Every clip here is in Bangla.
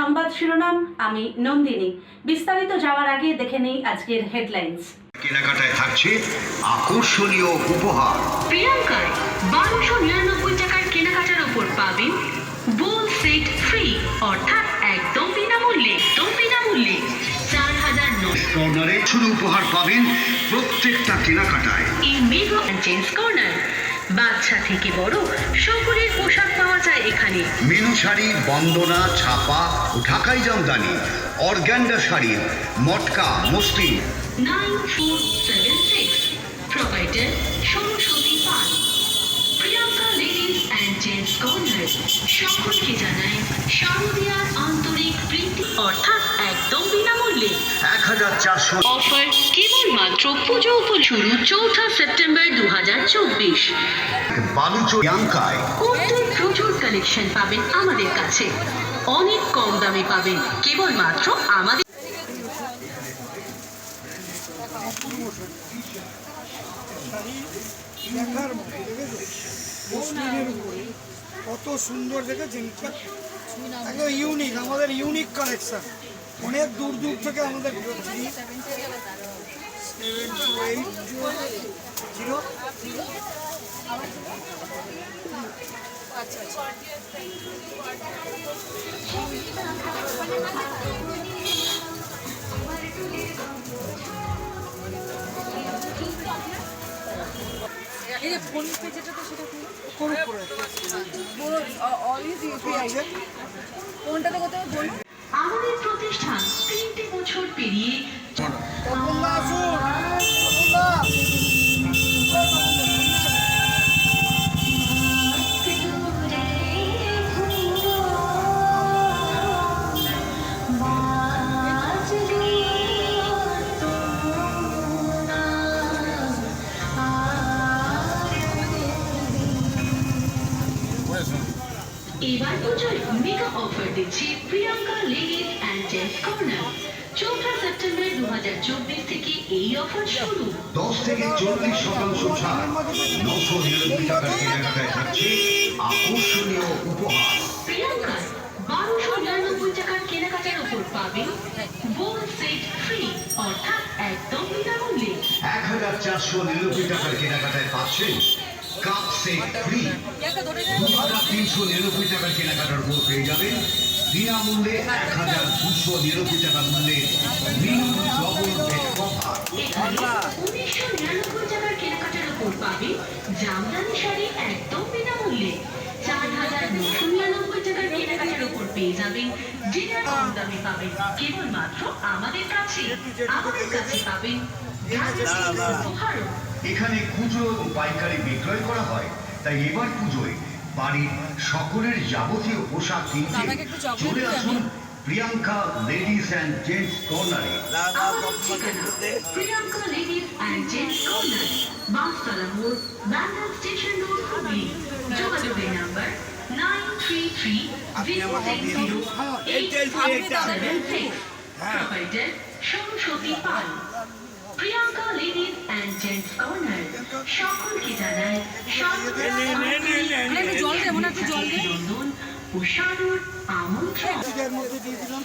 সংবাদ শিরোনাম আমি নন্দিনী। বিস্তারিত যাওয়ার আগে দেখে নেই আজকের হেডলাইন্স। কেনাকাটায় থাকছে আকর্ষণীয় উপহার। প্রিয়াঙ্কায় বারোশো নিরানব্বই টাকার কেনাকাটার ওপর পাবেন বোল সেট ফ্রি অর্থাৎ একদম বিনামূল্যে একদম বিনামূল্যে। চার হাজার নয় কর্নারে শুধু উপহার পাবেন প্রত্যেকটা কেনাকাটায়। এই মেগা জেন্টস কর্নার বাচ্চা থেকে বড় সকলের পোশাক পাওয়া যায় এখানে। মিনু শাড়ি বন্দনা ছাপা ঢাকাই Jamdani organdy sari matka muslin. Nine four seven six provider Saraswati Pal. Priyanka ladies and gents corner সকলকে জানায় শারদীয়ার আন্তরিক প্রীতি অর্থাৎ বিনামূল্যে এক হাজার চারশো অফার কেবলমাত্র পুজো শুরু চৌঠা সেপ্টেম্বর দু হাজার চব্বিশ। বালুচো কুর্তির প্রচুর কালেকশন পাবেন আমাদের কাছে? অনেক কম দামে পাবেন কেবলমাত্র আমাদের দেখার মতো মুসলিমের উপরে কত সুন্দর দেখেছেন? একদম ইউনিক আমাদের ইউনিক কালেকশন অনেক দূর দূর থেকে আমাদের three seven two eight zero কোন কত বলুন আমাদের প্রতিষ্ঠান তিনটে বছর পেরিয়ে এবার পুজোয় মেগা অফার দিচ্ছে প্রিয়াঙ্কা লেডিস অ্যান্ড কর্নার চৌঠা সেপ্টেম্বর দু হাজার চব্বিশ থেকে এই অফার শুরু। দশ থেকে চল্লিশ শতাংশ ছাড়। নশো নিরানব্বই টাকার কেনাকাটায় থাকছে আকর্ষণীয় উপহার। প্রিয়াঙ্কার বারোশো নিরানব্বই টাকার কেনাকাটার ওপর পাবেন বোল সেট ফ্রি অর্থাৎ একদম বিনামূল্যে। এক হাজার চারশো নিরানব্বই টাকার কেনাকাটায় পাচ্ছেন কাপ সেট ফ্রি দু হাজার তিনশো নিরানব্বই টাকার কেনাকাটার উপর পেয়ে যাবেন বিনামূল্যে এক হাজার দুশো নিরানব্বই টাকা মূল্যে মিনু ডবল বেড কভার। উনিশশো নিরানব্বই টাকার কেনাকাটার ওপর পাবেন জামদানি শাড়ি একদম বিনামূল্যে। চার হাজার নশো নিরানব্বই টাকার কেনাকাটার ওপর পেয়ে যাবেন কম দামে পাবেন। কেবলমাত্র আমাদের কাছে। আমাদের কাছে পাবেন এখানে খুচরো এবং পাইকারি বিক্রয় করা হয় তাই এবার পুজোয় বাড়ির সকলের যাবতীয় পোশাক কিনতে চলে আসুন প্রিয়াঙ্কা লেডিস অ্যান্ড জেন্টস কর্নারে Priyanka ladies and gents corner Bastala মোড় ব্যান্ডেল স্টেশন রোড হুগলি যোগাযোগের number nine three three zero six zero eight seven six provider Saraswati Pal. Priyanka ladies and gents corner সকলকে জানায় জল দেবো না একটু জল দে। অভিনন্দন ও আমন্ত্রণ। মধ্যে দিয়ে দিলাম।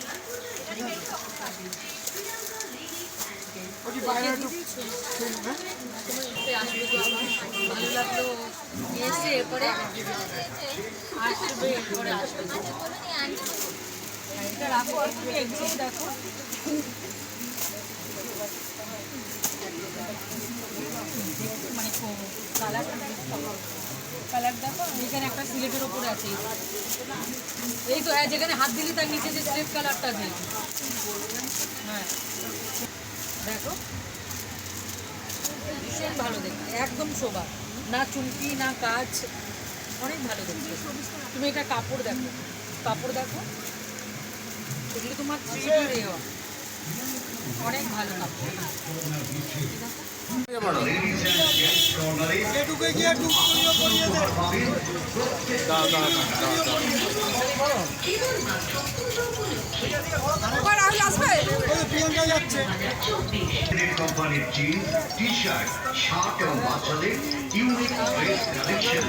ভালো লাগল এসে এরপরে আসবে। এরপরে আসবে দেখো মানে কালার কালার দেখো এখানে একটা সিলেটের ওপরে আছে। এই তো হ্যাঁ যেখানে হাত দিলি তার নিচে যে স্লেট কালারটা আছে। হ্যাঁ। দেখো। ভীষণ ভালো দেখতে একদম শোভা। না চুমকি না কাজ অনেক ভালো দেখতে। তুমি এটা কাপড় দেখো। কাপড় দেখো। এগুলো তোমার দেওয়া। অনেক ভালো কাপড়। কোম্পানির জিন্স টি শার্ট শার্ট এবং বাচ্চাদের unique dress collection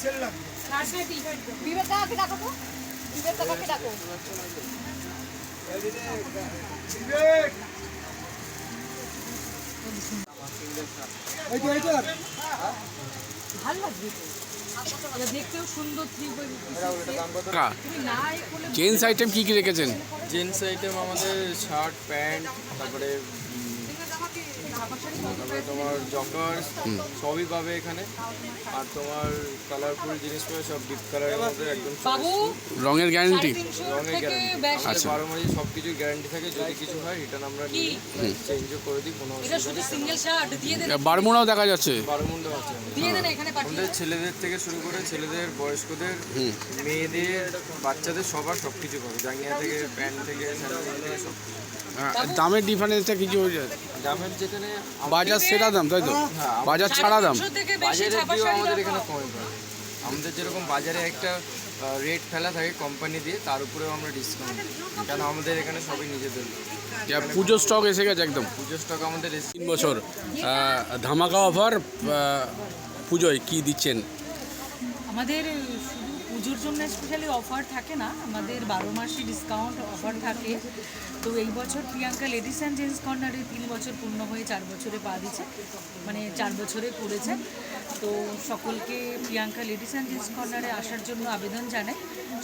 sale Bibek কাকাকে ডাকো তো। বিবেক কাকাকে ডাকো। জেন্টস আইটেম কি কি রেখেছেন? জিন্স আইটেম আমাদের শার্ট প্যান্ট তারপরে তারপরে তোমার জগার্স সবই পাবে এখানে। আর তোমার কালারফুল জিনিস পাবে সব ডিপ কালারের মধ্যে একদম বাবু রঙের গ্যারান্টি রঙের গ্যারান্টি আমাদের বারো মাসে সব কিছুর গ্যারান্টি থাকে যদি কিছু হয় রিটার্ন আমরা নিই চেঞ্জও করে দিই কোনো এটা অসুবিধা শুধু নেই। সিঙ্গেল শার্ট দিয়ে দেন। বারমুড়াও দেখা যাচ্ছে। বারমুন্ডও আছে। আমাদের। দিয়ে দেন এখানে পাঠিয়ে আমাদের ছেলেদের থেকে শুরু করে ছেলেদের বয়স্কদের মেয়েদের বাচ্চাদের সবার সব কিছু পাবে। জাঙ্গিয়া থেকে প্যান্ট থেকে স্যান্ডেল থেকে সব কিছু। দামের ডিফারেন্সটা কিছু দামের যেখানে বাজার সেরা দাম তাই তো? হ্যাঁ, বাজার ছাড়া দাম। বাজারের দিয়েও আমাদের এখানে কমে আমাদের যেরকম বাজারে একটা রেট ফেলা থাকে কোম্পানি দিয়ে তার উপরেও আমরা ডিসকাউন্ট দিই। কেন আমাদের এখানে সবই নিজেদের যা পুজোর স্টক এসে গেছে একদম। পুজোর স্টক আমাদের এসে তিন বছর ধামাকা অফার পুজোয় কি দিচ্ছেন? আমাদের পুজোর জন্য স্পেশালি অফার থাকে না। আমাদের বারো মাসে ডিসকাউন্ট অফার থাকে। তো এই বছর প্রিয়াঙ্কা লেডিস অ্যান্ড জেন্টস কর্নারে তিন বছর পূর্ণ হয়ে চার বছরে পা দিচ্ছে মানে চার বছরে পড়েছে তো সকলকে প্রিয়াঙ্কা লেডিস অ্যান্ড জেন্টস কর্নারে আসার জন্য আবেদন জানাই।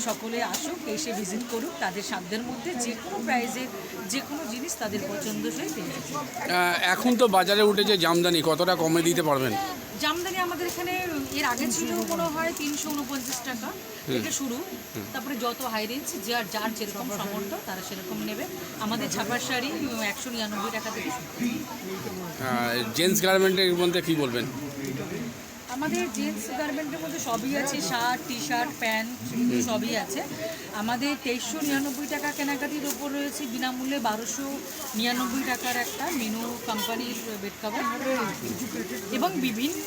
সকলে আসুক, এসে ভিজিট করুক। তাদের সাধ্যের মধ্যে যে কোনো প্রাইজে যে কোনো জিনিস তাদের পছন্দসই পেয়ে এখন তো বাজারে উঠেছে জামদানি। কতটা কমে দিতে পারবেন? জামদানি আমাদের এখানে এর আগে ছিল মনে হয় তিনশো উনপঞ্চাশ টাকা থেকে শুরু। তারপরে যত হাই রেঞ্জ যার যার যেরকম সামর্থ্য তারা সেরকম নেবে। আমাদের ছাপার শাড়ি একশো নিরানব্বই টাকা থেকে জেন্টস গার্মেন্টের মধ্যে কি বলবেন? আমাদের জেন্টস গার্মেন্টের মধ্যে সবই আছে শার্ট টি শার্ট প্যান্ট সবই আছে। আমাদের তেইশশো নিরানব্বই টাকা কেনাকাটির ওপর রয়েছে বিনামূল্যে বারোশো নিরানব্বই টাকার একটা মেনু কোম্পানির বেড কাভার এবং বিভিন্ন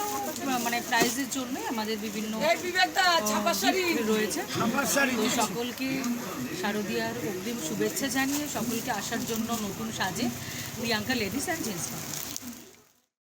মানে প্রাইজের জন্য আমাদের বিভিন্ন রয়েছে। তো সকলকে শারদীয়ার অগ্রিম শুভেচ্ছা জানিয়ে সকলকে আসার জন্য নতুন সাজে প্রিয়াঙ্কা লেডিস অ্যান্ড জেন্টস